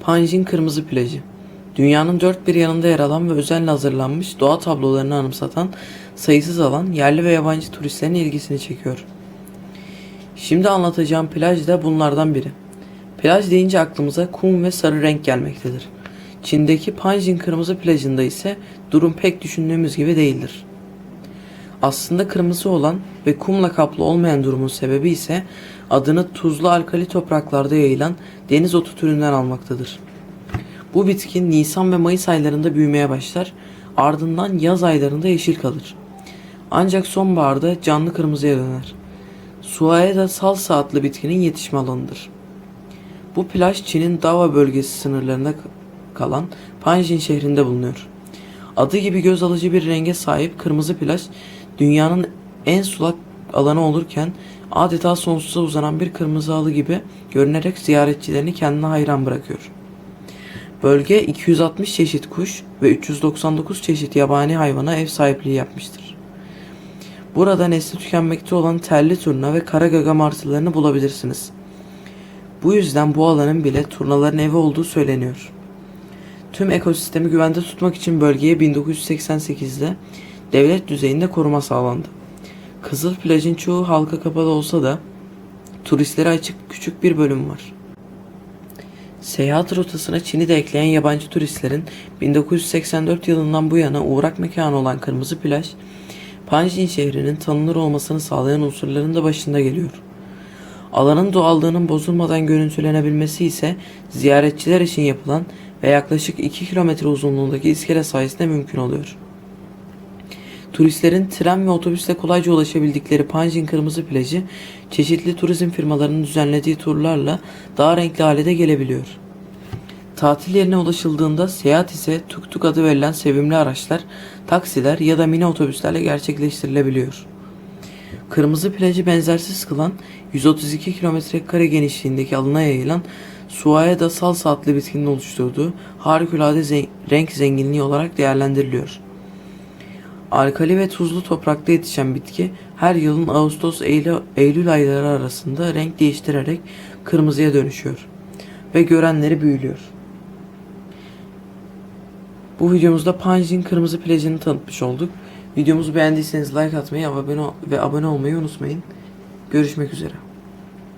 Panjin Kırmızı Plajı Dünyanın dört bir yanında yer alan ve özenle hazırlanmış doğa tablolarını anımsatan sayısız alan yerli ve yabancı turistlerin ilgisini çekiyor. Şimdi anlatacağım plaj da bunlardan biri. Plaj deyince aklımıza kum ve sarı renk gelmektedir. Çin'deki Panjin Kırmızı Plajı'nda ise durum pek düşündüğümüz gibi değildir. Aslında kırmızı olan ve kumla kaplı olmayan durumun sebebi ise adını tuzlu alkali topraklarda yayılan deniz otu türünden almaktadır. Bu bitki Nisan ve Mayıs aylarında büyümeye başlar, ardından yaz aylarında yeşil kalır. Ancak sonbaharda canlı kırmızıya döner. Suaeda salsa adlı bitkinin yetişme alanıdır. Bu plaj Çin'in Dava bölgesi sınırlarında kalan Panjin şehrinde bulunuyor. Adı gibi göz alıcı bir renge sahip kırmızı plaj dünyanın en sulak alanı olurken adeta sonsuza uzanan bir kırmızı halı gibi görünerek ziyaretçilerini kendine hayran bırakıyor. Bölge 260 çeşit kuş ve 399 çeşit yabani hayvana ev sahipliği yapmıştır. Burada nesli tükenmekte olan terli turna ve kara gaga martılarını bulabilirsiniz. Bu yüzden bu alanın bile turnaların evi olduğu söyleniyor. Tüm ekosistemi güvende tutmak için bölgeye 1988'de devlet düzeyinde koruma sağlandı. Kızıl plajın çoğu halka kapalı olsa da turistlere açık küçük bir bölüm var. Seyahat rotasına Çin'i de ekleyen yabancı turistlerin 1984 yılından bu yana uğrak mekanı olan Kırmızı Plaj, Panjin şehrinin tanınır olmasını sağlayan unsurların da başında geliyor. Alanın doğallığının bozulmadan görüntülenebilmesi ise ziyaretçiler için yapılan ve yaklaşık 2 kilometre uzunluğundaki iskele sayesinde mümkün oluyor. Turistlerin tren ve otobüsle kolayca ulaşabildikleri Panjin Kırmızı Plajı, çeşitli turizm firmalarının düzenlediği turlarla daha renkli hale de gelebiliyor. Tatil yerine ulaşıldığında seyahat ise tuk tuk adı verilen sevimli araçlar, taksiler ya da mini otobüslerle gerçekleştirilebiliyor. Kırmızı plajı benzersiz kılan 132 kilometre kare genişliğindeki alana yayılan Suaeda salsa adlı bitkinin oluşturduğu harikulade zen- renk zenginliği olarak değerlendiriliyor. Alkali ve tuzlu toprakta yetişen bitki her yılın Ağustos Eylül, ayları arasında renk değiştirerek kırmızıya dönüşüyor ve görenleri büyülüyor. Bu videomuzda Panjin Kırmızı Plajı'nı tanıtmış olduk. Videomuzu beğendiyseniz like atmayı ve abone olmayı unutmayın. Görüşmek üzere.